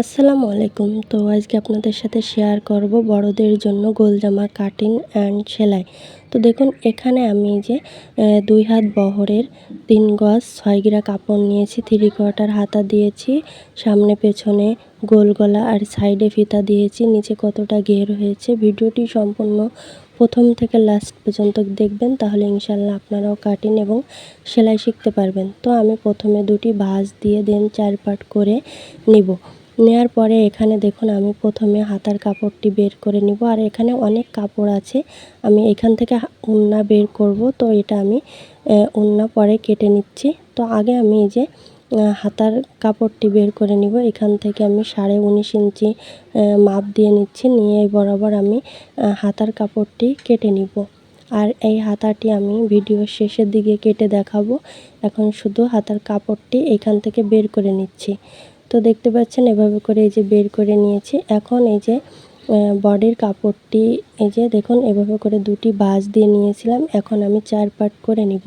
আসসালামু আলাইকুম। তো আজকে আপনাদের সাথে শেয়ার করব বড়দের জন্য গোল জামা কাটিং অ্যান্ড সেলাই। তো দেখুন, এখানে আমি যে দুই হাত বহরের তিন গজ ছয় গিরা কাপড় নিয়েছি থ্রি কোয়ার্টার হাতা দিয়েছি, সামনে পেছনে গোল গলা আর সাইডে ফিতা দিয়েছি, নিচে কতটা ঘের হয়েছে। ভিডিওটি সম্পূর্ণ প্রথম থেকে লাস্ট পর্যন্ত দেখবেন, তাহলে ইনশাল্লাহ আপনারাও কাটিং এবং সেলাই শিখতে পারবেন। তো আমি প্রথমে দুটি ভাঁজ দিয়ে দেন চার পাট করে নিব। নেয়ার পরে এখানে দেখুন, আমি প্রথমে হাতার কাপড়টি বের করে নিব। আর এখানে অনেক কাপড় আছে, আমি এখান থেকে উন্না বের করব। তো এটা আমি উন্না পরে কেটে নিচ্ছি। তো আগে আমি এই যে হাতার কাপড়টি বের করে নিব। এখান থেকে আমি সাড়ে উনিশ ইঞ্চি মাপ দিয়ে নিচ্ছি। নিয়ে বরাবর আমি হাতার কাপড়টি কেটে নিব। আর এই হাতাটি আমি ভিডিওর শেষের দিকে কেটে দেখাবো। এখন শুধু হাতার কাপড়টি এখান থেকে বের করে নিচ্ছি। তো দেখতে পাচ্ছেন, এভাবে করে এই যে বের করে নিয়েছি। এখন এই যে বডির কাপড়টি, এই যে দেখুন, এভাবে করে দুটি বাজ দিয়ে নিয়েছিলাম। এখন আমি চার পার্ট করে নিব।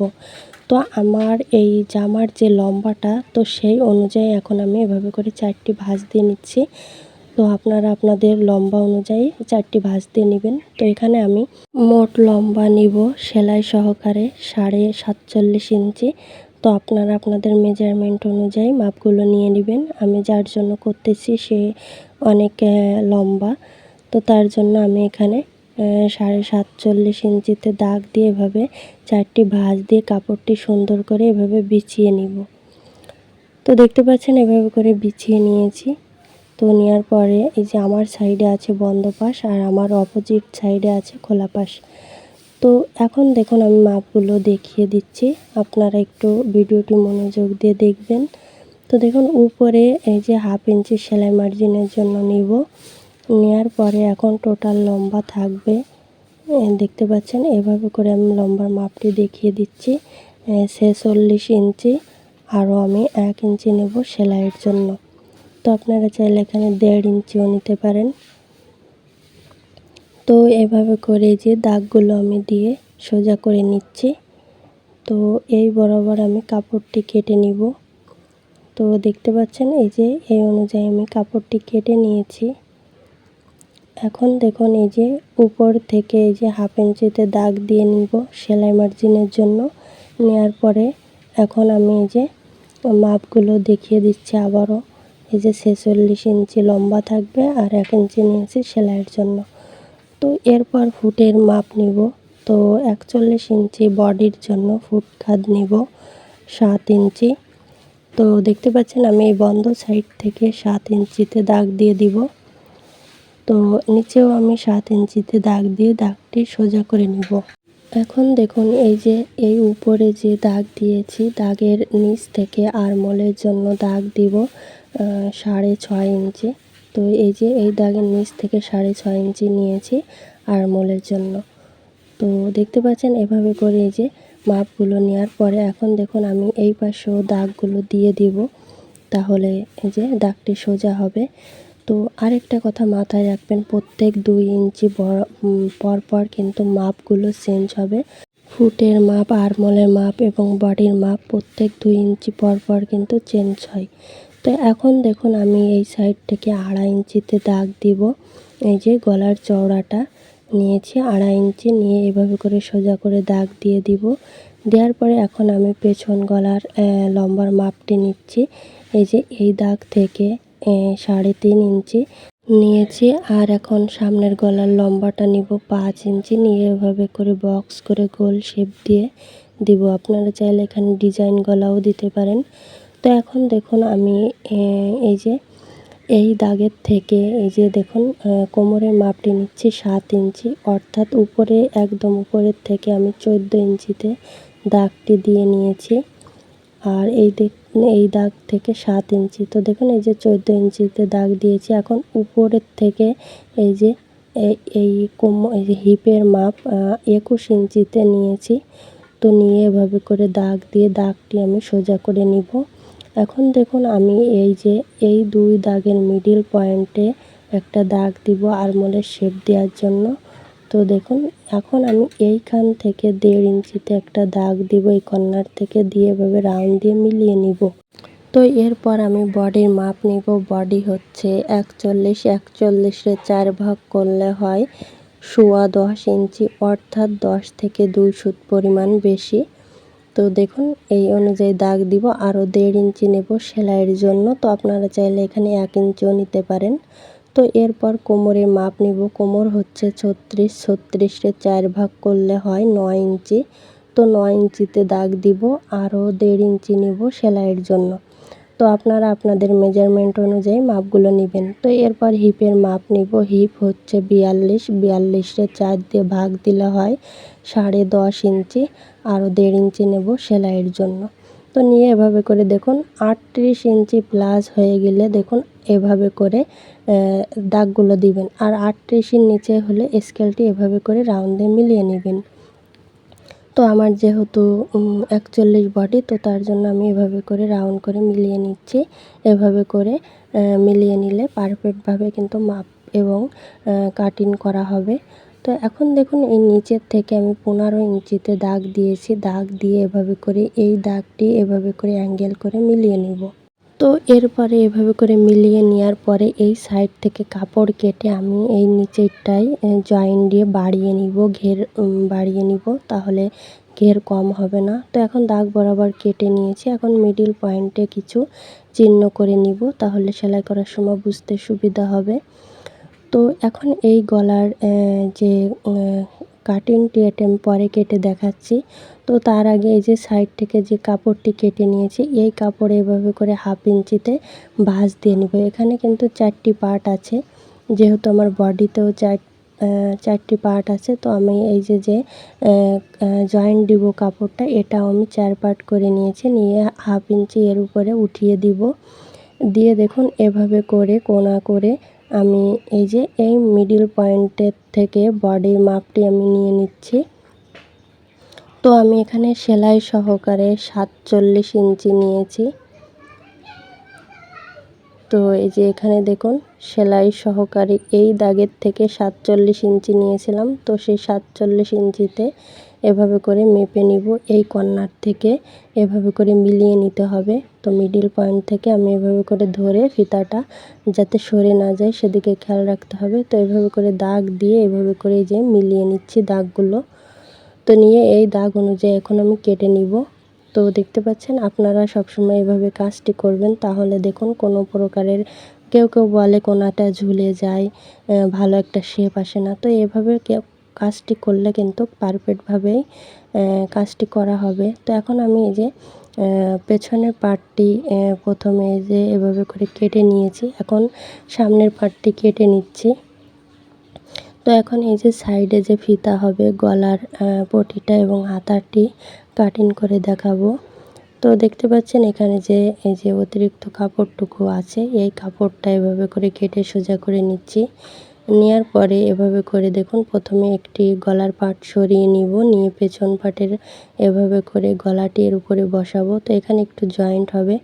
তো আমার এই জামার যে লম্বাটা, তো সেই অনুযায়ী এখন আমি এভাবে করে চারটি ভাঁজ দিয়ে নিচ্ছি। তো আপনারা আপনাদের লম্বা অনুযায়ী চারটি ভাঁজ দিয়ে নেবেন। তো এখানে আমি মোট লম্বা নিব সেলাই সহকারে সাড়ে সাতচল্লিশ ইঞ্চি। তো আপনারা আপনাদের মেজারমেন্ট অনুযায়ী মাপগুলো নিয়ে নেবেন। আমি যার জন্য করতেছি সে অনেক লম্বা। তো তার জন্য আমি এখানে সাড়ে সাতচল্লিশ ইঞ্চিতে দাগ দিয়ে এভাবে চারটি ভাঁজ দিয়ে কাপড়টি সুন্দর করে এভাবে বিছিয়ে নিব। তো দেখতে পাচ্ছেন এভাবে করে বিছিয়ে নিয়েছি। তো নেওয়ার পরে এই যে আমার সাইডে আছে বন্ধ পাশ আর আমার অপোজিট সাইডে আছে খোলা পাশ। তো এখন দেখুন, আমি মাপগুলো দেখিয়ে দিচ্ছি। আপনারা একটু ভিডিওটি মনোযোগ দিয়ে দেখবেন। তো দেখুন, উপরে এই যে হাফ ইঞ্চি সেলাই মার্জিনের জন্য নিব। নেওয়ার পরে এখন টোটাল লম্বা থাকবে। দেখতে পাচ্ছেন, এভাবে করে আমি লম্বার মাপটি দেখিয়ে দিচ্ছি। ছেচল্লিশ ইঞ্চি, আরও আমি এক ইঞ্চি নেব সেলাইয়ের জন্য। তো আপনারা চাইলে এখানে দেড় ইঞ্চিও নিতে পারেন। তো এভাবে করে যে দাগগুলো আমি দিয়ে সোজা করে নিচ্ছি। তো এই বরাবর আমি কাপড়টি কেটে নিব। তো দেখতে পাচ্ছেন, এই যে এই অনুযায়ী আমি কাপড়টি কেটে নিয়েছি। এখন দেখুন, এই যে উপর থেকে এই যে হাফ ইঞ্চিতে দাগ দিয়ে নিব সেলাই মার্জিনের জন্য। নেওয়ার পরে এখন আমি এই যে মাপগুলো দেখিয়ে দিচ্ছি আবারও। এই যে ছেচল্লিশ ইঞ্চি লম্বা থাকবে আর এক ইঞ্চি নিয়েছি সেলাইয়ের জন্য। তো এরপর ফুটের মাপ নিব। তো একচল্লিশ ইঞ্চি বডির জন্য ফুট খাদ নিব সাত ইঞ্চি। তো দেখতে পাচ্ছেন আমি এই বন্ধ সাইড থেকে সাত ইঞ্চিতে দাগ দিয়ে দিব। তো নিচেও আমি সাত ইঞ্চিতে দাগ দিয়ে দাগটি সোজা করে নিব। এখন দেখুন এই যে এই উপরে যে দাগ দিয়েছি, দাগের নিচ থেকে আরমোলের জন্য দাগ দিব সাড়ে ছয় ইঞ্চি। তো এই যে এই দাগের নিচ থেকে সাড়ে ছয় ইঞ্চি নিয়েছি আরমোলের জন্য। তো দেখতে পাচ্ছেন এভাবে করে এই যে মাপগুলো নেওয়ার পরে এখন দেখুন আমি এই পাশেও দাগগুলো দিয়ে দিব, তাহলে এই যে দাগটি সোজা হবে। তো আরেকটা কথা মাথায় রাখবেন, প্রত্যেক দুই ইঞ্চি পর পর কিন্তু মাপগুলো চেঞ্জ হবে। ফুটের মাপ, আরমোলের মাপ এবং বডির মাপ প্রত্যেক দুই ইঞ্চি পর পর কিন্তু চেঞ্জ হয়। তো এখন দেখুন আমি এই সাইড থেকে আড়াই ইঞ্চিতে দাগ দিব। এই যে গলার চওড়াটা নিয়েছি, আড়াই ইঞ্চি নিয়ে এভাবে করে সোজা করে দাগ দিয়ে দিব। দেওয়ার পরে এখন আমি পেছন গলার লম্বার মাপটি নিচ্ছি। এই যে এই দাগ থেকে সাড়ে তিন ইঞ্চি নিয়েছি আর এখন সামনের গলার লম্বাটা নিব পাঁচ ইঞ্চি। নিয়ে এভাবে করে বক্স করে গোল শেপ দিয়ে দিব। আপনারা চাইলে এখানে ডিজাইন গলাও দিতে পারেন। তো এখন দেখুন আমি এই যে, এই দাগের থেকে এই যে দেখুন কোমরের মাপটি নিচ্ছি সাত ইঞ্চি, অর্থাৎ উপরে, একদম উপরের থেকে আমি চোদ্দ ইঞ্চিতে দাগটি দিয়ে নিয়েছি। আর এই এই দাগ থেকে সাত ইঞ্চি, তো দেখুন এই যে চোদ্দ ইঞ্চিতে দাগ দিয়েছি। এখন উপরের থেকে এই যে এই- কোম হিপের মাপ একুশ ইঞ্চিতে নিয়েছি। তো নিয়ে এভাবে করে দাগ দিয়ে দাগটি আমি সোজা করে নিব। এখন দেখুন আমি এই যে এই দুই দাগের মিডিল পয়েন্টে একটা দাগ দিব আরমোলের শেপ দেওয়ার জন্য। তো দেখুন, এখন আমি এইখান থেকে দেড় ইঞ্চিতে একটা দাগ দিব, এই কর্নার থেকে দিয়ে এভাবে রাউন্ড দিয়ে মিলিয়ে নিব। তো এরপর আমি বডির মাপ নিব। বডি হচ্ছে একচল্লিশ, একচল্লিশে চার ভাগ করলে হয় সোয়া দশ ইঞ্চি, অর্থাৎ দশ থেকে দুই সুত পরিমাণ বেশি। তো দেখুন, এই অনুযায়ী দাগ দিব, আরও দেড় ইঞ্চি নেব সেলাইয়ের জন্য। তো আপনারা চাইলে এখানে এক ইঞ্চিও নিতে পারেন। তো এরপর কোমরের মাপ নিব। কোমর হচ্ছে ছত্রিশ, ছত্রিশে চার ভাগ করলে হয় নয় ইঞ্চি। তো নয় ইঞ্চিতে দাগ দিব, আরও দেড় ইঞ্চি নেব সেলাইয়ের জন্য। তো আপনারা আপনাদের মেজারমেন্ট অনুযায়ী মাপগুলো নেবেন। তো এরপর হিপের মাপ নিব। হিপ হচ্ছে বিয়াল্লিশ। বিয়াল্লিশে চার দিয়ে ভাগ দিলে হয় সাড়ে দশ ইঞ্চি। আরও দেড় ইঞ্চি নেব সেলাইয়ের জন্য। তো নিয়ে এভাবে করে দেখুন, আটত্রিশ ইঞ্চি প্লাস হয়ে গেলে দেখুন এভাবে করে দাগগুলো দিবেন। আর আটত্রিশের নিচে হলে স্কেলটি এভাবে করে রাউন্ডে মিলিয়ে নেবেন। তো আমার যেহেতু একচল্লিশ বডি, তো তার জন্য আমি এভাবে করে রাউন্ড করে মিলিয়ে নিচ্ছি। এভাবে করে মিলিয়ে নিলে পারফেক্টভাবে কিন্তু মাপ এবং কাটিং করা হবে। তো এখন দেখুন, এই নিচের থেকে আমি পনেরো ইঞ্চিতে দাগ দিয়েছি। দাগ দিয়ে এভাবে করে এই দাগটি এভাবে করে অ্যাঙ্গেল করে মিলিয়ে নিব। তো এরপরে এভাবে করে মিলিয়ে নেওয়ার পরে এই সাইড থেকে কাপড় কেটে আমি এই নিচেরটাই জয়েন দিয়ে বাড়িয়ে নিব, ঘের বাড়িয়ে নিব। তাহলে ঘের কম হবে না। তো এখন দাগ বরাবর কেটে নিয়েছি। এখন মিডিল পয়েন্টে কিছু চিহ্ন করে নিব। তাহলে সেলাই করার সময় বুঝতে সুবিধা হবে। তো এখন এই গলার যে কাটিংটি এটা আমি পরে কেটে দেখাচ্ছি। তো তার আগে এই যে সাইড থেকে যে কাপড়টি কেটে নিয়েছি, এই কাপড়ে এভাবে করে হাফ ইঞ্চিতে ভাঁজ দিয়ে নিব। এখানে কিন্তু চারটি পার্ট আছে। যেহেতু আমার বডিতেও চার চারটি পার্ট আছে, তো আমি এই যে যে জয়েন্ট দিব কাপড়টা, এটাও আমি চার পার্ট করে নিয়েছি। নিয়ে হাফ ইঞ্চি এর উপরে উঠিয়ে দিব। দিয়ে দেখুন, এভাবে করে কোনা করে আমি এই যে এই মিডিল পয়েন্টের থেকে বডির মাপটি আমি নিয়ে নিচ্ছি। তো আমি এখানে সেলাই সহকারে সাতচল্লিশ ইঞ্চি নিয়েছি। তো এই যে এখানে দেখুন, সেলাই সহকারে এই দাগের থেকে সাতচল্লিশ ইঞ্চি নিয়েছিলাম। তো সেই সাতচল্লিশ ইঞ্চিতে এভাবে করে মেপে নিব। এই কর্নার থেকে এভাবে করে মিলিয়ে নিতে হবে। তো মিডিল পয়েন্ট থেকে আমি এভাবে করে ধরে ফিতাটা যাতে সরে না যায়, সেদিকে খেয়াল রাখতে হবে। তো এভাবে করে দাগ দিয়ে এভাবে করে যে মিলিয়ে নিচ্ছি দাগগুলো। তো নিয়ে এই দাগ অনুযায়ী এখন আমি কেটে নিব। তো দেখতে পাচ্ছেন, আপনারা সবসময় এভাবে কাজটি করবেন। তাহলে দেখুন, কোনো প্রকারের কেউ কেউ বলে কোনাটা ঝুলে যায় ভালো একটা শেপ আসে না। তো এভাবে কেউ কাজটি করলে কিন্তু পারফেক্টভাবেই কাজটি করা হবে। তো এখন আমি এই যে পেছনের পার্টটি প্রথমে যে এভাবে করে কেটে নিয়েছি। এখন সামনের পার্টটি কেটে নিচ্ছি। তো এখন এই যে সাইডে যে ফিতা হবে, গলার পটিটা এবং হাতারটি কাটিং করে দেখাবো। তো দেখতে পাচ্ছেন এখানে যে, এই যে অতিরিক্ত কাপড়টুকু আছে, এই কাপড়টা এভাবে করে কেটে সোজা করে নিচ্ছি। নেওয়ার পরে এভাবে করে দেখুন, প্রথমে একটি গলার পাট সরিয়ে নিব, নিয়ে পেছন পাটের এভাবে করে গলাটি এর উপরে বসাবো। তো এখানে একটু জয়েন্ট হবে,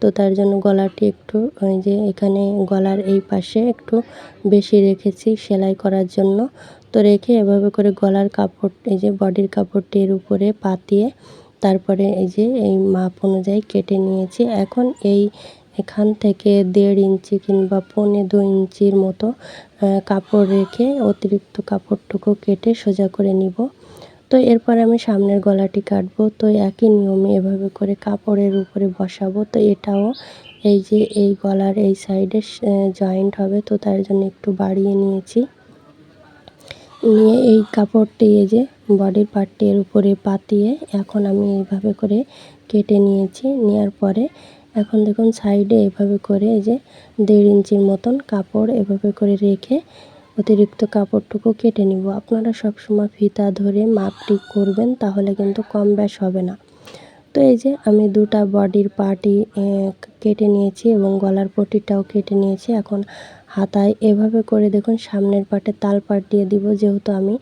তো তার জন্য গলাটি একটু ওই যে এখানে গলার এই পাশে একটু বেশি রেখেছি সেলাই করার জন্য। তো রেখে এভাবে করে গলার কাপড়, এই যে বডির কাপড়টি এর উপরে পাতিয়ে তারপরে এই যে এই মাপ অনুযায়ী কেটে নিয়েছি। এখন এই এখান থেকে দেড় ইঞ্চি কিংবা পৌনে দু ইঞ্চির মতো কাপড় রেখে অতিরিক্ত কাপড়টুকু কেটে সোজা করে নিব। তো এরপর আমি সামনের গলাটি কাটবো। তো একই নিয়মে এভাবে করে কাপড়ের উপরে বসাবো। তো এটাও এই যে এই গলার এই সাইডে জয়েন্ট হবে। তো তার জন্য একটু বাড়িয়ে নিয়েছি। নিয়ে এই কাপড়টি এই যে বডির পার্টটি এর উপরে পাতিয়ে এখন আমি এইভাবে করে কেটে নিয়েছি। নেওয়ার পরে এখন দেখুন সাইডে এভাবে করে এই যে দেড় ইঞ্চির মতন কাপড় এভাবে করে রেখে অতিরিক্ত কাপড়টুকু কেটে নিব। আপনারা সবসময় ফিতা ধরে মাপটি করবেন তাহলে কিন্তু কম ব্যাস হবে না। তো এই যে আমি দুটা বডির পার্টি কেটে নিয়েছি এবং গলার পটিটাও কেটে নিয়েছি। এখন হাতায় এভাবে করে দেখুন সামনের পাটে তাল পাট দিয়ে দিব। যেহেতু আমি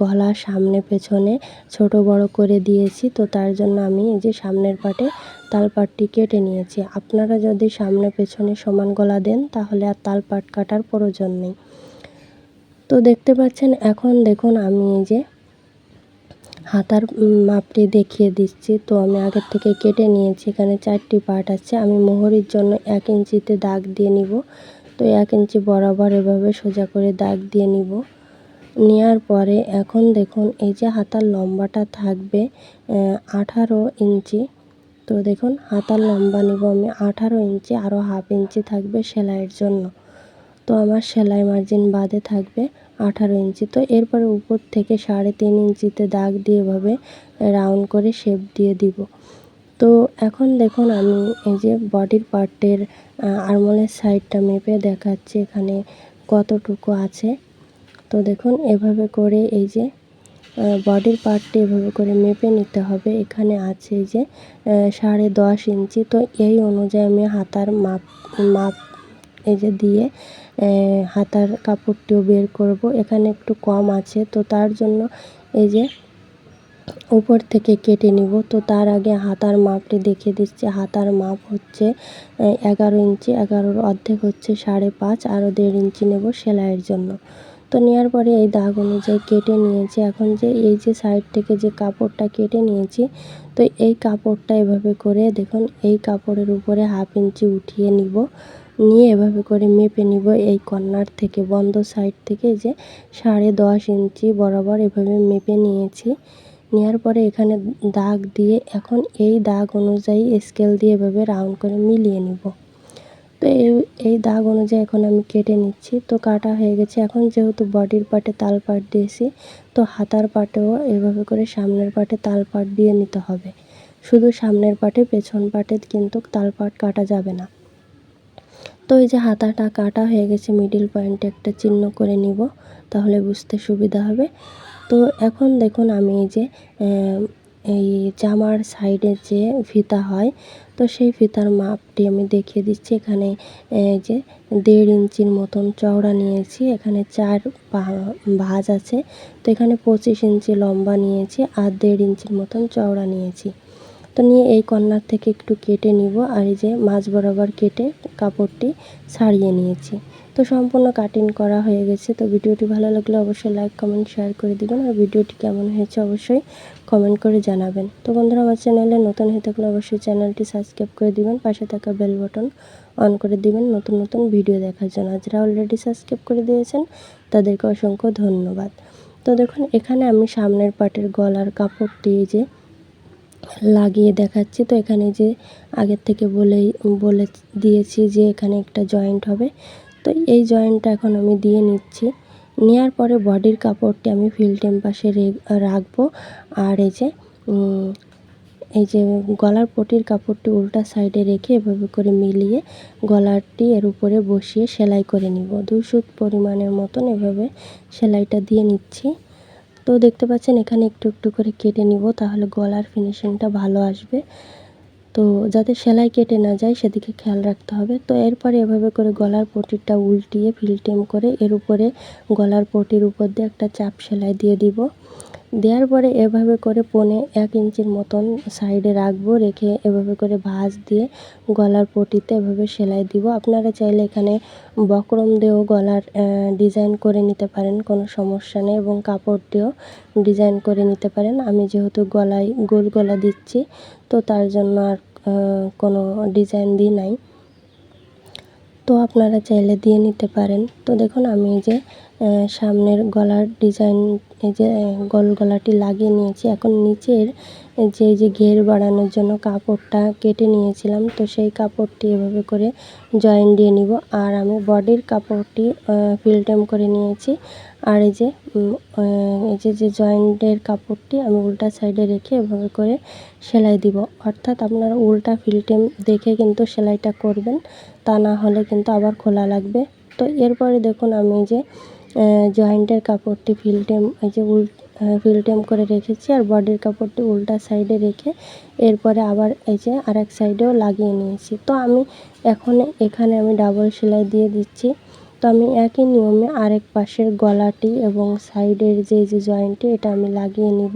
গলা সামনে পেছনে ছোট বড় করে দিয়েছি, তো তার জন্য আমি এই যে সামনের পাটে তাল পাটটি কেটে নিয়েছি। আপনারা যদি সামনে পেছনে সমান গলা দেন, তাহলে আর তাল পাট কাটার প্রয়োজন নেই। তো দেখতে পাচ্ছেন, এখন দেখুন আমি এই যে হাতার মাপটি দেখিয়ে দিচ্ছি। তো আমি আগের থেকে কেটে নিয়েছি, এখানে চারটি পার্ট আছে। আমি মোহরির জন্য এক ইঞ্চিতে দাগ দিয়ে নিব। তো এক ইঞ্চি বরাবর এভাবে সোজা করে দাগ দিয়ে নিব। নেওয়ার পরে এখন দেখুন, এই যে হাতার লম্বাটা থাকবে আঠারো ইঞ্চি। তো দেখুন, হাতার লম্বা নিব আমি। আঠারো ইঞ্চি আরও হাফ ইঞ্চি থাকবে সেলাইয়ের জন্য। তো আমার সেলাই মার্জিন বাদে থাকবে আঠারো ইঞ্চি। তো এরপরে উপর থেকে সাড়ে তিন ইঞ্চিতে দাগ দিয়ে এভাবে রাউন্ড করে শেপ দিয়ে দিব। তো এখন দেখুন, আমি এই যে বডির পার্টের আরমোলের সাইডটা মেপে দেখাচ্ছি এখানে কতটুকু আছে। তো দেখুন, এভাবে করে এই যে বডির পার্টটি এভাবে করে মেপে নিতে হবে। এখানে আছে যে সাড়ে দশ ইঞ্চি। তো এই অনুযায়ী আমি হাতার মাপ মাপ এই যে দিয়ে হাতার কাপড়টিও বের করব। এখানে একটু কম আছে। তো তার জন্য এই যে, উপর থেকে কেটে নিব। তো তার আগে হাতার মাপটি দেখিয়ে দিচ্ছি। হাতার মাপ হচ্ছে এগারো ইঞ্চি। এগারোর অর্ধেক হচ্ছে সাড়ে পাঁচ। আরও দেড় ইঞ্চি নেব সেলাইয়ের জন্য। তো নেওয়ার পরে এই দাগ অনুযায়ী কেটে নিয়েছি। এখন যে এই যে সাইড থেকে যে কাপড়টা কেটে নিয়েছি, তো এই কাপড়টা এভাবে করে দেখুন, এই কাপড়ের উপরে হাফ ইঞ্চি উঠিয়ে নিব। নিয়ে এভাবে করে মেপে নিব এই কর্নার থেকে, বন্ধ সাইড থেকে যে সাড়ে দশ ইঞ্চি বরাবর এভাবে মেপে নিয়েছি। নেওয়ার পরে এখানে দাগ দিয়ে এখন এই দাগ অনুযায়ী স্কেল দিয়ে এভাবে রাউন্ড করে মিলিয়ে নিব। তো এই এই দাগ অনুযায়ী এখন আমি কেটে নিচ্ছি। তো কাটা হয়ে গেছে। এখন যেহেতু বডির পাটে তাল পাট দিয়েছি, তো হাতার পাটেও এভাবে করে সামনের পাটে তাল পাট দিয়ে নিতে হবে। শুধু সামনের পাটে, পেছন পাটে কিন্তু তাল পাট কাটা যাবে না। তো এই যে হাতাটা কাটা হয়ে গেছে মিডিল পয়েন্টে একটা চিহ্ন করে নিব, তাহলে বুঝতে সুবিধা হবে। তো এখন দেখুন আমি এই যে এই জামার সাইডে যে ফিতা হয় তো সেই ফিতার মাপটি আমি দেখিয়ে দিচ্ছি। এখানে যে দেড় ইঞ্চির মতন চওড়া নিয়েছি। এখানে চার ভাঁজ আছে। তো এখানে পঁচিশ ইঞ্চি লম্বা নিয়েছি আর দেড় ইঞ্চির মতন চওড়া নিয়েছি। তো নিয়ে এই কর্নার থেকে একটু কেটে নিব আর এই যে মাছ বরাবর কেটে কাপড়টি ছাড়িয়ে নিয়েছি। তো সম্পূর্ণ কাটিং করা হয়ে গেছে। তো ভিডিওটি ভালো লাগলে অবশ্যই লাইক কমেন্ট শেয়ার করে দিবেন আর ভিডিওটি কেমন হয়েছে অবশ্যই কমেন্ট করে জানাবেন। তো বন্ধুরা, আমার চ্যানেলে নতুন হয়ে থাকলে অবশ্যই চ্যানেলটি সাবস্ক্রাইব করে দিবেন, পাশে থাকা বেল বাটন অন করে দিবেন নতুন নতুন ভিডিও দেখার জন্য। যারা অলরেডি সাবস্ক্রাইব করে দিয়েছেন, তাদেরকে অসংখ্য ধন্যবাদ। তো দেখুন, এখানে আমি সামনের পাটের গলার কাপড়টি যে লাগিয়ে দেখাচ্ছি। তো এখানে যে আগের থেকে বলেই, বলে দিয়েছি যে এখানে একটা জয়েন্ট হবে। তো এই জয়েন্টটা এখন আমি দিয়ে নিচ্ছি। নেওয়ার পরে বডির কাপড়টি আমি ফিল্টেম পাশে রাখব। আর এই যে এই যে গলার পটির কাপড়টি উল্টা সাইডে রেখে এভাবে করে মিলিয়ে গলারটি এর উপরে বসিয়ে সেলাই করে নিব। দুই পরিমাণের মতন এভাবে সেলাইটা দিয়ে নিচ্ছি। তো দেখতে পাচ্ছেন, এখানে একটু একটু করে কেটে নিব, তাহলে গলার ফিনিশিংটা ভালো আসবে। তো যাতে সেলাই কেটে না যায়, সেদিকে খেয়াল রাখতে হবে। তো এরপরে এভাবে করে গলার পটিটা উল্টিয়ে, ফিলটেম করে এর উপরে গলার পটির উপর দিয়ে একটা চাপ সেলাই দিয়ে দিব। দেওয়ার পরে এভাবে করে পনে এক ইঞ্চির মতন সাইডে রাখব, রেখে এভাবে করে ভাঁজ দিয়ে গলার পটিতে এভাবে সেলাই দিব। আপনারা চাইলে এখানে বক্রম দিয়েও গলার ডিজাইন করে নিতে পারেন, কোনো সমস্যা নেই, এবং কাপড় দিয়েও ডিজাইন করে নিতে পারেন। আমি যেহেতু গলায় গোল গলা দিচ্ছি, তো তার জন্য আর কোনো ডিজাইন দিই নাই। তো আপনারা চাইলে দিয়ে নিতে পারেন। তো দেখুন, আমি এই যে সামনের গলার ডিজাইন, এই যে গোল গলাটি লাগিয়ে নিয়েছি। এখন নিচের যে যে ঘের বাড়ানোর জন্য কাপড়টা কেটে নিয়েছিলাম, তো সেই কাপড়টি এভাবে করে জয়েন দিয়ে নিব। আর আমি বডির কাপড়টি ফিলটেম করে নিয়েছি। আর এই যে এই যে যে জয়েন্টের কাপড়টি আমি উল্টা সাইডে রেখে এভাবে করে সেলাই দিব। অর্থাৎ আপনারা উল্টা ফিলটেম দেখে কিন্তু সেলাইটা করবেন। তা না হলে কিন্তু আবার খোলা লাগবে। তো এরপরে দেখুন আমি যে জয়েন্টের কাপড়টি ফিলটেম এই যে উল ফিলটেম করে রেখেছি আর বডির কাপড়টি উল্টা সাইডে রেখে এরপরে আবার এই যে আর এক সাইডেও লাগিয়ে নিয়েছি। তো আমি এখন এখানে আমি ডাবল সেলাই দিয়ে দিচ্ছি। তো আমি একই নিয়মে আরেক পাশের গলাটি এবং সাইডের যে যে জয়েন্টটি এটা আমি লাগিয়ে নিব।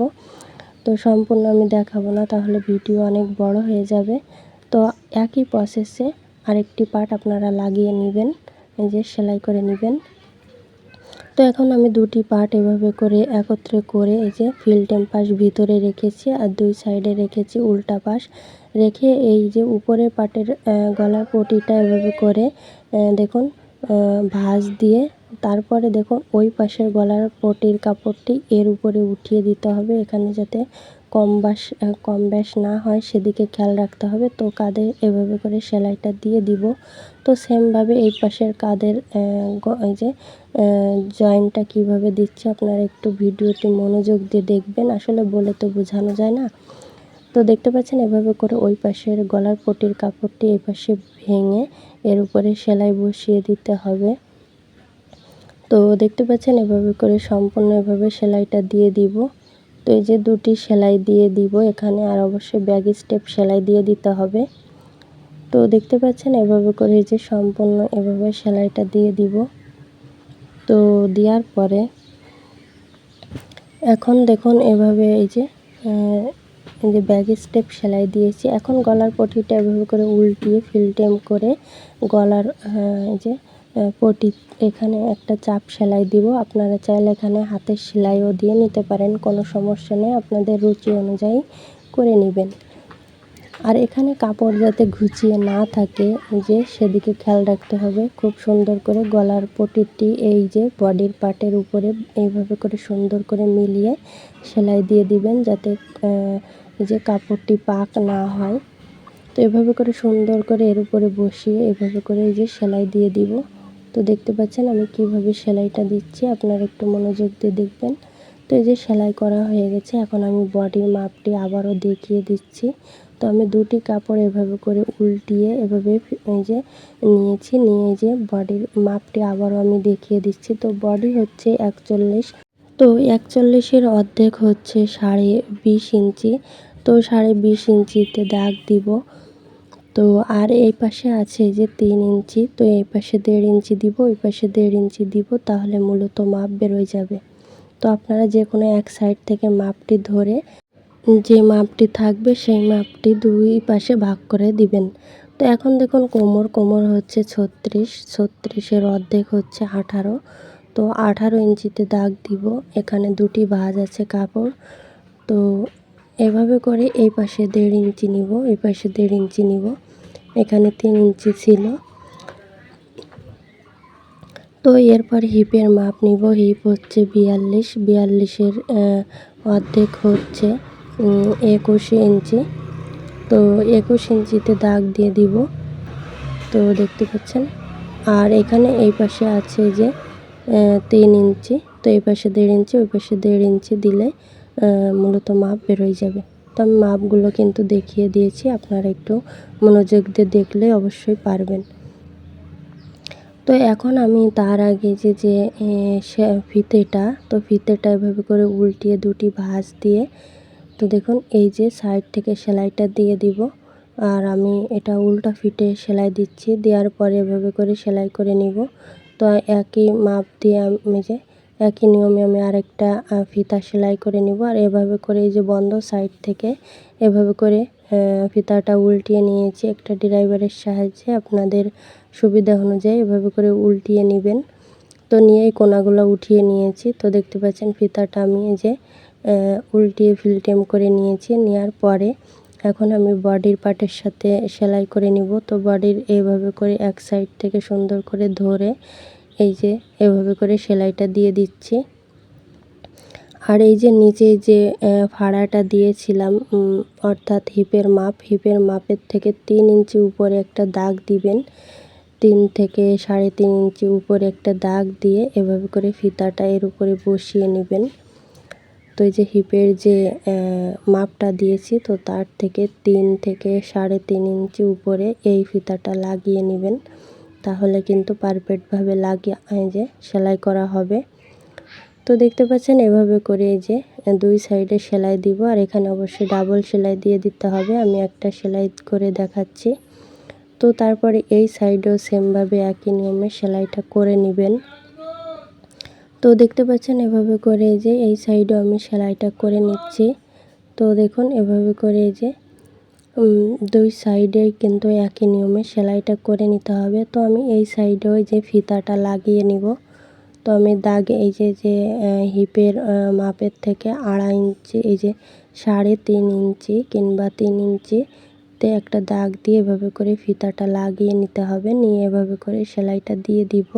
তো সম্পূর্ণ আমি দেখাবো না, তাহলে ভিডিও অনেক বড় হয়ে যাবে। তো একই প্রসেসে আরেকটি পার্ট আপনারা লাগিয়ে নেবেন, এই যে সেলাই করে নেবেন। তো এখন আমি দুটি পার্ট এভাবে করে একত্রে করে এই যে ফিল্টেম পাশ ভিতরে রেখেছি আর দুই সাইডে রেখেছি উল্টা পাশ। রেখে এই যে উপরের পাটের গলার পটিটা এভাবে করে দেখুন ভাঁজ দিয়ে তারপরে দেখুন ওই পাশের গলার পটির কাপড়টি এর উপরে উঠিয়ে দিতে হবে। এখানে যাতে কম বাস কম ব্যাস না হয় সেদিকে খেয়াল রাখতে হবে। তো কাঁধে এভাবে করে সেলাইটা দিয়ে দিব। তো সেমভাবে এই পাশের কাঁধের এই যে জয়েন্টটা কীভাবে দিচ্ছে আপনারা একটু ভিডিওটি মনোযোগ দিয়ে দেখবেন। আসলে বলে তো বোঝানো যায় না। তো দেখতে পাচ্ছেন এভাবে করে ওই পাশের গলার পটির কাপড়টি এই পাশে ভেঙে এর উপরে সেলাই বসিয়ে দিতে হবে। তো দেখতে পাচ্ছেন এভাবে করে সম্পূর্ণ এভাবে সেলাইটা দিয়ে দিব। তো এই যে দুটি সেলাই দিয়ে দিব, এখানে আর অবশ্যই ব্যাগ স্টেপ সেলাই দিয়ে দিতে হবে। তো দেখতে পাচ্ছেন এভাবে করে এই যে সম্পূর্ণ এভাবে সেলাইটা দিয়ে দিব। তো দেওয়ার পরে এখন দেখুন এভাবে এই যে এই যে ব্যাগ স্টেপ সেলাই দিয়েছি। এখন গলার পটিটা এভাবে করে উল্টিয়ে ফিলটেম করে গলার এই যে পটি এখানে একটা চাপ সেলাই দিব। আপনারা চাইলে এখানে হাতের সেলাইও দিয়ে নিতে পারেন, কোনো সমস্যা নেই। আপনাদের রুচি অনুযায়ী করে নেবেন। আর এখানে কাপড় যাতে ঘুচিয়ে না থাকে যে সেদিকে খেয়াল রাখতে হবে। খুব সুন্দর করে গলার পটিটি এই যে বডির পার্টের উপরে এইভাবে করে সুন্দর করে মিলিয়ে সেলাই দিয়ে দিবেন যাতে যে কাপড়টি পাক না হয়। তো এভাবে করে সুন্দর করে এর উপরে বসিয়ে এভাবে করে এই যে সেলাই দিয়ে দিব। তো দেখতে পাচ্ছেন আমি কীভাবে সেলাইটা দিচ্ছি, আপনারা একটু মনোযোগ দিয়ে দেখবেন। তো এই যে সেলাই করা হয়ে গেছে, এখন আমি বডির মাপটি আবারও দেখিয়ে দিচ্ছি। তো আমি দুটি কাপড় এভাবে করে উল্টিয়ে এভাবে এই যে নিয়েছি, নিয়ে যে বডির মাপটি আবারও আমি দেখিয়ে দিচ্ছি। তো বডি হচ্ছে একচল্লিশ, তো একচল্লিশের অর্ধেক হচ্ছে সাড়ে বিশ ইঞ্চি, তো সাড়ে বিশ ইঞ্চিতে দাগ দিব। তো আর এই পাশে আছে যে তিন ইঞ্চি, তো এই পাশে দেড় ইঞ্চি দিব ওই পাশে দেড় ইঞ্চি দিব, তাহলে মূলত মাপ বেরোয় যাবে। তো আপনারা যে কোনো এক সাইড থেকে মাপটি ধরে যে মাপটি থাকবে, সেই মাপটি দুই পাশে ভাগ করে দিবেন। তো এখন দেখুন কোমর কোমর হচ্ছে ছত্রিশ, ছত্রিশের অর্ধেক হচ্ছে আঠারো। তো আঠারো ইঞ্চিতে দাগ দিব, এখানে দুটি ভাঁজ আছে কাপড়। তো এভাবে করে এই পাশে দেড় ইঞ্চি নিব, এই পাশে দেড় ইঞ্চি নিব। এখানে তিন ইঞ্চি ছিল। তো এরপর হিপের মাপ নিব। হিপ হচ্ছে বিয়াল্লিশ। বিয়াল্লিশের অর্ধেক হচ্ছে একুশ ইঞ্চি। তো একুশ ইঞ্চিতে দাগ দিয়ে দিব। তো দেখতে পাচ্ছেন? আর এখানে এই পাশে আছে যে তিন ইঞ্চি। তো এই পাশে দেড় ইঞ্চি, ওই পাশে দেড় ইঞ্চি দিলে মূলত মাপ বেরোয় যাবে। তো আমি মাপগুলো কিন্তু দেখিয়ে দিয়েছি, আপনারা একটু মনোযোগ দিয়ে দেখলে অবশ্যই পারবেন। তো এখন আমি তার আগে যে যে ফিতেটা, তো ফিতেটা এভাবে করে উল্টিয়ে দুটি ভাঁজ দিয়ে, তো দেখুন এই যে সাইড থেকে সেলাইটা দিয়ে দিব, আর আমি এটা উল্টা ফিটে সেলাই দিচ্ছি, দেওয়ার পরে এভাবে করে সেলাই করে নিব। তো একই মাপ দিয়ে আমি যে একই নিয়মে আমি আরেকটা ফিতা সেলাই করে নিব। আর এভাবে করে এই যে বন্ধ সাইড থেকে এভাবে করে ফিতাটা উল্টিয়ে নিয়েছি। একটা ড্রাইভারের সাহায্যে আপনাদের সুবিধা অনুযায়ী এভাবে করে উল্টিয়ে নেবেন। তো নিয়েই কোনাগুলো উঠিয়ে নিয়েছি। তো দেখতে পাচ্ছেন ফিতাটা আমি এই যে উল্টিয়ে ফিলটেম করে নিয়েছি। নেওয়ার পরে এখন আমি বডির পার্টের সাথে সেলাই করে নিব। তো বডির এইভাবে করে এক সাইড থেকে সুন্দর করে ধরে এই যে, এভাবে করে সেলাইটা দিয়ে দিচ্ছি। আর এই যে নিচে যে ফাড়াটা দিয়েছিলাম অর্থাৎ হিপের মাপ, হিপের মাপের থেকে তিন ইঞ্চি উপরে একটা দাগ দিবেন। তিন থেকে সাড়ে তিন ইঞ্চি উপরে একটা দাগ দিয়ে এভাবে করে ফিতাটা এর উপরে বসিয়ে নেবেন। তো এই যে হিপের যে মাপটা দিয়েছি, তো তার থেকে তিন থেকে সাড়ে তিন ইঞ্চি উপরে এই ফিতাটা লাগিয়ে নেবেন। তাহলে কিন্তু পারফেক্টভাবে লাগিয়ে যে সেলাই করা হবে। তো দেখতে পাচ্ছেন এভাবে করে যে দুই সাইডে সেলাই দিব, আর এখানে অবশ্যই ডাবল সেলাই দিয়ে দিতে হবে। আমি একটা সেলাই করে দেখাচ্ছি। তো তারপরে এই সাইডেও সেমভাবে একই নিয়মে সেলাইটা করে নেবেন। তো দেখতে পাচ্ছেন এভাবে করে যে এই সাইডেও আমি সেলাইটা করে নিচ্ছি। তো দেখুন এভাবে করে যে দুই সাইডে কিন্তু একই নিয়মে সেলাইটা করে নিতে হবে। তো আমি এই সাইডে ওই যে ফিতাটা লাগিয়ে নিব। তো তো আমি দাগ এই যে যে হিপের মাপের থেকে আড়াই ইঞ্চি, এই যে সাড়ে তিন ইঞ্চি কিংবা তিন ইঞ্চিতে একটা দাগ দিয়ে এভাবে করে ফিতাটা লাগিয়ে নিতে হবে। নিয়ে এভাবে করে সেলাইটা দিয়ে দিব।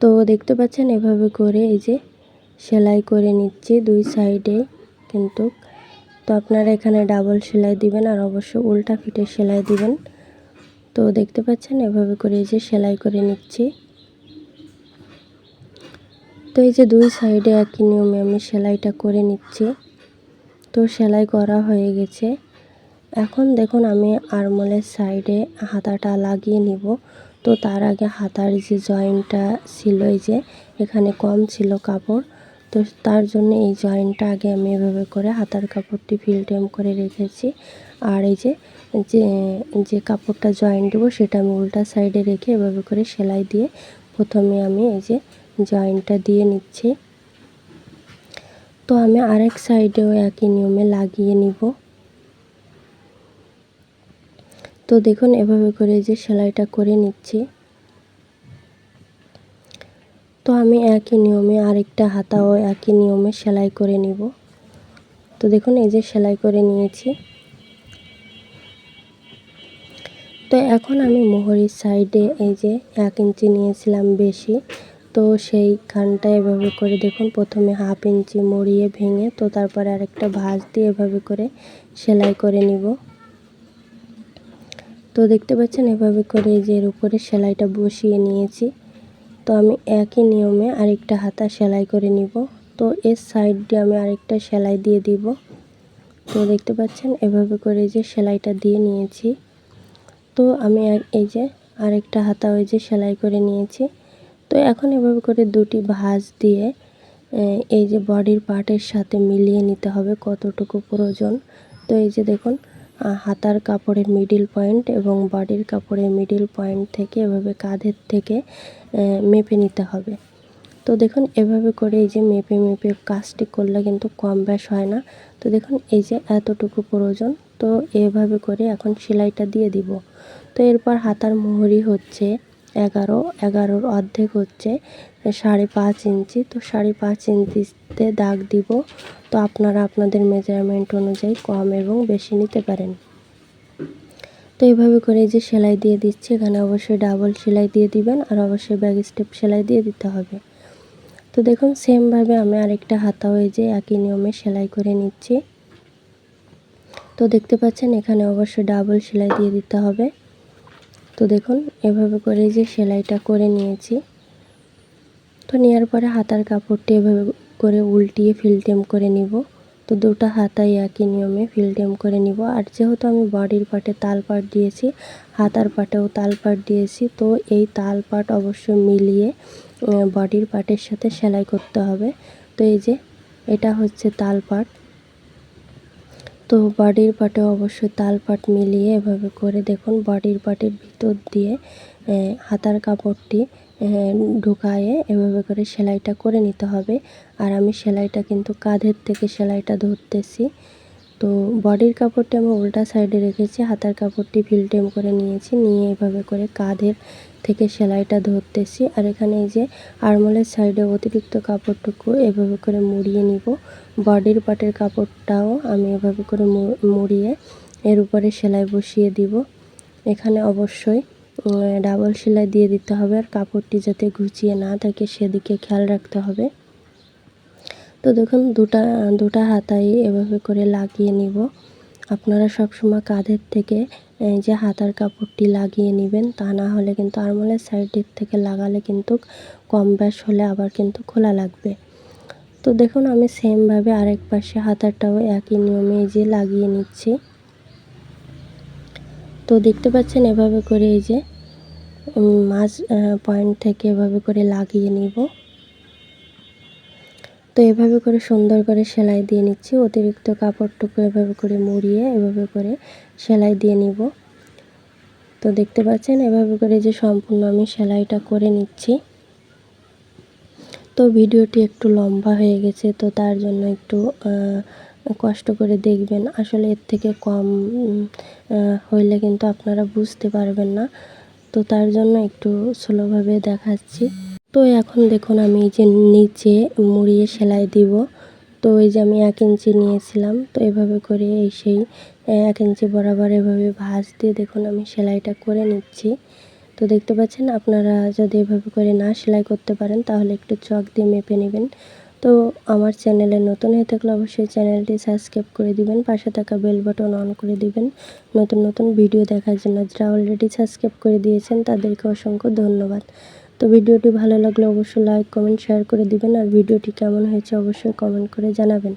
তো দেখতে পাচ্ছেন এভাবে করে এই যে সেলাই করে নিচ্ছি। দুই সাইডে কিন্তু তো আপনারা এখানে ডাবল সেলাই দিবেন আর অবশ্য উল্টা ফিটে সেলাই দিবেন। তো দেখতে পাচ্ছেন, এভাবে করে এই যে সেলাই করে নিচ্ছি। তো এই যে দুই সাইডে একই নিয়মে আমি সেলাইটা করে নিচ্ছি। তো সেলাই করা হয়ে গেছে। এখন দেখুন, আমি আরমোলের সাইডে হাতাটা লাগিয়ে নিব। তো তার আগে হাতার যে জয়েন্টটা ছিল, এই যে এখানে কম ছিল কাপড়। তো তার জন্য এই জয়েন্টটা আগে আমি এভাবে করে হাতার কাপড়টি ফিল টেম করে রেখেছি। আর এই যে যে যে কাপড়টা জয়েন্ট দেবো সেটা আমি উল্টা সাইডে রেখে এভাবে করে সেলাই দিয়ে প্রথমে আমি এই যে জয়েন্টটা দিয়ে নিচ্ছি। তো আমি আরেক সাইডেও একই নিয়মে লাগিয়ে নিব। তো দেখুন, এভাবে করে যে সেলাইটা করে নিচ্ছি। তো আমি একই নিয়মে আরেকটা হাতাও একই নিয়মে সেলাই করে নিব। তো দেখুন, এই যে সেলাই করে নিয়েছি। তো এখন আমি মোহরির সাইডে এই যে এক ইঞ্চি নিয়েছিলাম বেশি। তো সেইখানটা এভাবে করে দেখুন, প্রথমে হাফ ইঞ্চি মরিয়ে ভেঙে, তো তারপরে আরেকটা ভাঁজ দিয়ে এভাবে করে সেলাই করে নিব। তো দেখতে পাচ্ছেন, এভাবে করে যে এর উপরে সেলাইটা বসিয়ে নিয়েছি। তো আমি একই নিয়মে আরেকটা হাতা সেলাই করে নিব। তো এর সাইড দিয়ে আমি আরেকটা সেলাই দিয়ে দিব। তো দেখতে পাচ্ছেন, এভাবে করে যে সেলাইটা দিয়ে নিয়েছি। তো আমি এই যে আরেকটা হাতা ওই যে সেলাই করে নিয়েছি। তো এখন এভাবে করে দুটি ভাঁজ দিয়ে এই যে বডির পার্টের সাথে মিলিয়ে নিতে হবে কতটুকু প্রয়োজন। তো এই যে দেখুন হাতার কাপড়ের মিডিল পয়েন্ট এবং বডির কাপড়ের মিডিল পয়েন্ট থেকে এভাবে কাঁধের থেকে মেপে নিতে হবে। তো দেখুন, এভাবে করে এই যে মেপে মেপে কাজটি করলে কিন্তু কম ব্যাস হয় না। তো দেখুন, এই যে এতটুকু প্রয়োজন, তো এভাবে করে এখন সেলাইটা দিয়ে দিব। তো এরপর হাতার মোহরি হচ্ছে এগারো, এগারোর অর্ধেক হচ্ছে সাড়ে পাঁচ ইঞ্চি, তো সাড়ে পাঁচ ইঞ্চিতে দাগ দিব। তো আপনারা আপনাদের মেজারমেন্ট অনুযায়ী কম এবং বেশি নিতে পারেন। তো এইভাবে করে যে সেলাই দিয়ে দিচ্ছি, এখানে অবশ্যই ডাবল সেলাই দিয়ে দিবেন আর অবশ্যই ব্যাগ স্টেপ সেলাই দিয়ে দিতে হবে। তো দেখুন সেমভাবে আমি আরেকটা হাতা হয়ে যে একই নিয়মে সেলাই করে নিচ্ছি। তো দেখতে পাচ্ছেন, এখানে অবশ্যই ডাবল সেলাই দিয়ে দিতে হবে। তো দেখুন, এভাবে করে যে সেলাইটা করে নিয়েছি। তো নেওয়ার পরে হাতার কাপড়টি এভাবে করে উল্টিয়ে ফিলটেম করে নিব। তো দুটো হাতাই একই নিয়মে ফিলটেম করে নিব। আর যেহেতু আমি বডির পাটে তাল পাট দিয়েছি, হাতার পাটেও তাল পাট দিয়েছি, তো এই তাল পাট অবশ্যই মিলিয়ে বডির পাটের সাথে সেলাই করতে হবে। তো এই যে, এটা হচ্ছে তাল পাট। তো বডির পাটে অবশ্যই তাল পাট মিলিয়ে এভাবে করে দেখুন, বডির পাটের ভিতর দিয়ে হাতার কাপড়টি ঢুকায়ে এভাবে করে সেলাইটা করে নিতে হবে। আর আমি সেলাইটা কিন্তু কাঁধের থেকে সেলাইটা ধরতেছি। তো বডির কাপড়টি আমি উল্টা সাইডে রেখেছি, হাতার কাপড়টি ফিলটেম করে নিয়েছি, নিয়ে এভাবে করে কাঁধের থেকে সেলাইটা ধরতেছি। আর এখানে এই যে আরমোলের সাইডে অতিরিক্ত কাপড়টুকু এভাবে করে মুড়িয়ে নিব। বডির পাটের কাপড়টাও আমি এভাবে করে মুড়িয়ে এর উপরে সেলাই বসিয়ে দিব। এখানে অবশ্যই ডাবল সেলাই দিয়ে দিতে হবে আর কাপড়টি যাতে ঘুচিয়ে না থাকে সেদিকে খেয়াল রাখতে হবে। তো দেখুন, দুটা দুটা হাতাই এভাবে করে লাগিয়ে নিব। আপনারা সবসময় কাঁধের থেকে যে হাতার কাপড়টি লাগিয়ে নেবেন, তা না হলে কিন্তু আরমোলের সাইডের থেকে লাগালে কিন্তু কম ব্যাস হলে আবার কিন্তু খোলা লাগবে। তো দেখুন, আমি সেমভাবে আরেক পাশে হাতারটাও একই নিয়মে যে লাগিয়ে নিচ্ছি। তো দেখতে পাচ্ছেন এভাবে করে এই যে মাছ পয়েন্ট থেকে এভাবে করে লাগিয়ে নিব। তো এভাবে করে সুন্দর করে সেলাই দিয়ে নিচ্ছি। অতিরিক্ত কাপড়টুকু এভাবে করে মুড়িয়ে এভাবে করে সেলাই দিয়ে নিব। তো দেখতে পাচ্ছেন এভাবে করে যে সম্পূর্ণ আমি সেলাইটা করে নিচ্ছি। তো ভিডিওটি একটু লম্বা হয়ে গেছে, তো তার জন্য একটু কষ্ট করে দেখবেন। আসলে এর থেকে কম হইলে কিন্তু আপনারা বুঝতে পারবেন না। তো তার জন্য একটু স্লোভাবে দেখাচ্ছি। তো এখন দেখুন আমি এই যে নিচে মুড়িয়ে সেলাই দিব। তো এই যে আমি এক ইঞ্চি নিয়েছিলাম, তো এভাবে করে এই সেই এক ইঞ্চি বরাবর এভাবে ভাঁজ দিয়ে দেখুন আমি সেলাইটা করে নিচ্ছি। তো দেখতে পাচ্ছেন আপনারা যদি এভাবে করে না সেলাই করতে পারেন, তাহলে একটু চক দিয়ে মেপে নেবেন। তো আমার চ্যানেলে নতুন হয়ে থাকলে অবশ্যই চ্যানেলটি সাবস্ক্রাইব করে দিবেন, পাশে থাকা বেল বাটন অন করে দিবেন। নতুন নতুন ভিডিও দেখার জন্য যারা অলরেডি সাবস্ক্রাইব করে দিয়েছেন, তাদেরকে অসংখ্য ধন্যবাদ। তো ভিডিওটি ভালো লাগলে অবশ্যই লাইক কমেন্ট শেয়ার করে দিবেন আর ভিডিওটি কেমন হয়েছে অবশ্যই কমেন্ট করে জানাবেন।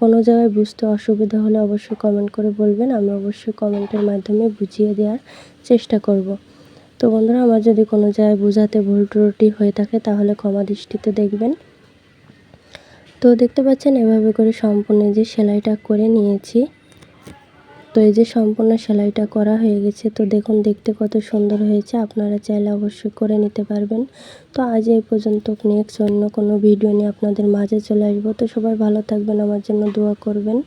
কোনো জায়গায় বুঝতে অসুবিধা হলে অবশ্যই কমেন্ট করে বলবেন, আমি অবশ্যই কমেন্টের মাধ্যমে বুঝিয়ে দেওয়ার চেষ্টা করব। তো বন্ধুরা, আমার যদি কোনো জায়গায় বোঝাতে ভুল ত্রুটি হয়ে থাকে, তাহলে ক্ষমা দৃষ্টিতে দেখবেন। তো দেখতে পাচ্ছেন এভাবে করে সম্পূর্ণ যে সেলাইটা করে নিয়েছি। তো এই যে সম্পূর্ণ সেলাইটা করা হয়ে গেছে। তো দেখুন, দেখতে কত সুন্দর হয়েছে। আপনারা চাইলে অবশ্যই করে নিতে পারবেন। তো আজ এই পর্যন্ত নেক্সট অন্য কোনো ভিডিও নিয়ে আপনাদের মাঝে চলে আসব। তো সবাই ভালো থাকবেন, আমার জন্য দোয়া করবেন।